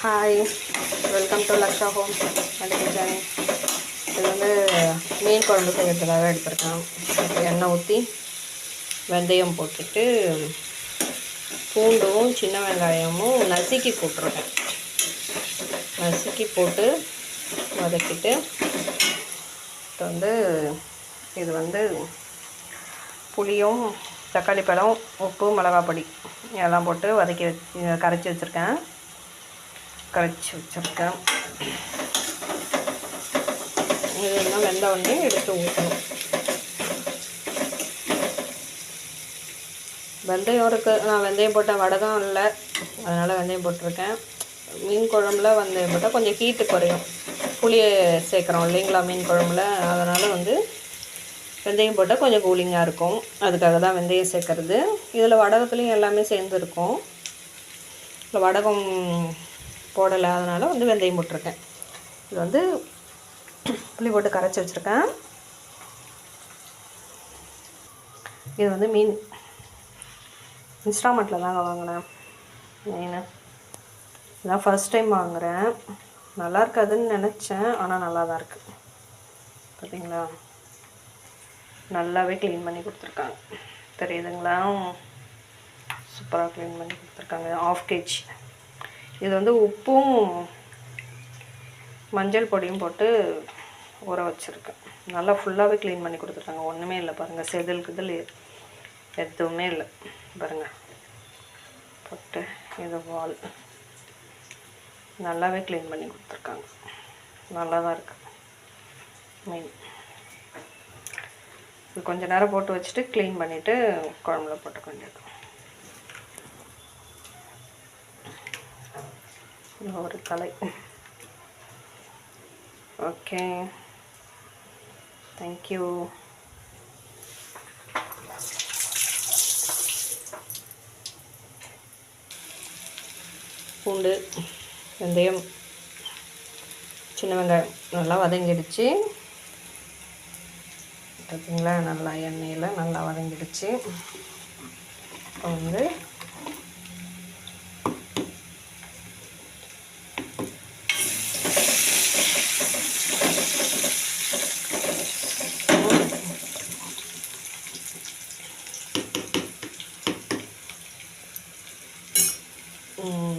Hi welcome to Laksha home and kitchen இது வந்து மீன் குழம்பு செய்யறதுக்காக எடுத்திருக்கேன் எண்ணெய் ஊற்றி வெந்தயம் போட்டுட்டு பூண்டும் சின்ன வெங்காயமும் நசுக்கி போட்டிருக்கேன். நசுக்கி போட்டு வதக்கிட்டு வந்து இது வந்து புளியும் தக்காளி பழம் உப்பு மிளகாப்பொடி இதெல்லாம் எல்லாம் போட்டு வதக்கி வச்சு கரைச்சி வச்சுருக்கேன். கரைச்சி வச்சுருக்கேன். இதெல்லாம் வெந்த உடனே எடுத்து ஊற்றணும். வெந்தயம் இருக்குது நான் வெந்தயம் போட்டேன் வடை தான் இல்லை. அதனால் வெந்தயம் போட்டிருக்கேன். மீன் குழம்புல வெந்தயம் போட்டால் கொஞ்சம் ஹீட்டு குறையும். புளியை சேர்க்குறோம் இல்லைங்களா மீன் குழம்புல? அதனால் வந்து வெந்தயம் போட்டால் கொஞ்சம் கூலிங்காக இருக்கும். அதுக்காக தான் வெந்தயம் சேர்க்குறது. இதில் வடகத்துலேயும் எல்லாமே சேர்ந்துருக்கும் இல்லை வடகம் போடலை. அதனால் வந்து வெந்தயம் போட்டிருக்கேன். இது வந்து புளி போட்டு கரைச்சி வச்சுருக்கேன். இது வந்து மீன். இன்ஸ்டால்மெண்ட்டில் தாங்க வாங்கினேன். மீன். இதான் ஃபர்ஸ்ட் டைம் வாங்குகிறேன் நல்லா இருக்காதுன்னு நினச்சேன். ஆனால் நல்லா தான் இருக்குது பார்த்தீங்களா நல்லாவே க்ளீன் பண்ணி கொடுத்துருக்காங்க. தெரியுதுங்களா? சூப்பராக க்ளீன் பண்ணி கொடுத்துருக்காங்க. ஆஃப் கேஜி இது வந்து உப்பும் மஞ்சள் பொடியும் போட்டு ஊற வச்சுருக்கேன். நல்லா ஃபுல்லாகவே க்ளீன் பண்ணி கொடுத்துருக்காங்க ஒன்றுமே இல்லை பாருங்கள் செதில் கிதில் எதுவுமே இல்லை. பாருங்கள் போட்டு இது வால் நல்லாவே க்ளீன் பண்ணி கொடுத்துருக்காங்க. நல்லா தான் இருக்குது மீன் இது கொஞ்ச நேரம் போட்டு வச்சுட்டு க்ளீன் பண்ணிவிட்டு குழம்புல போட்டுக்க வேண்டியது. ஒரு கலை. ஓகே தேங்க்யூ பூண்டு வெந்தயம் சின்ன வெங்காயம் நல்லா வதங்கிடுச்சு. பார்த்தீங்களா நல்லா எண்ணெயில் நல்லா வதங்கிடுச்சு. இப்போ வந்து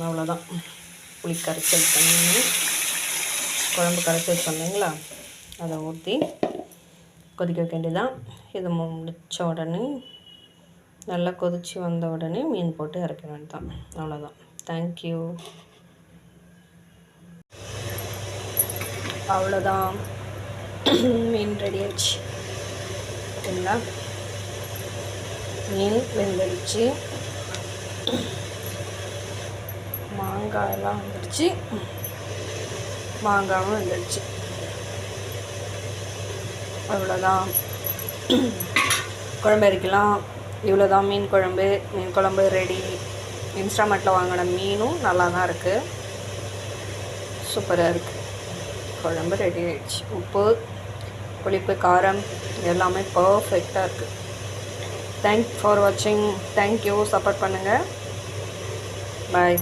அவ்வளோதான். புளி கரைச்சல் பண்ணி குழம்பு கரைச்சல் சொன்னீங்களா அதை ஊற்றி கொதிக்க வைக்க வேண்டியதான் இது முடித்த உடனே நல்லா கொதித்து வந்த உடனே மீன் போட்டு இறக்க வேண்டியதான் அவ்வளோதான். தேங்க்யூ அவ்வளோதான். மீன் ரெடி ஆச்சு ஓகேங்களா? மீன் வெந்துடுச்சு. மாங்காயெல்லாம் வந்துடுச்சு மாங்காவும் வந்துடுச்சு அவ்வளோதான். குழம்பு அரிக்கலாம். இவ்வளோ தான் மீன் குழம்பு மீன் குழம்பு ரெடி இன்ஸ்டாமெண்ட்டில் வாங்கின மீனும் நல்லா தான் இருக்குது சூப்பராக இருக்குது குழம்பு ரெடி ஆகிடுச்சு உப்பு புளிப்பு காரம் எல்லாமே பர்ஃபெக்டாக இருக்குது தேங்க் ஃபார் வாட்சிங் தேங்க்யூ சப்போர்ட் பண்ணுங்கள் பாய்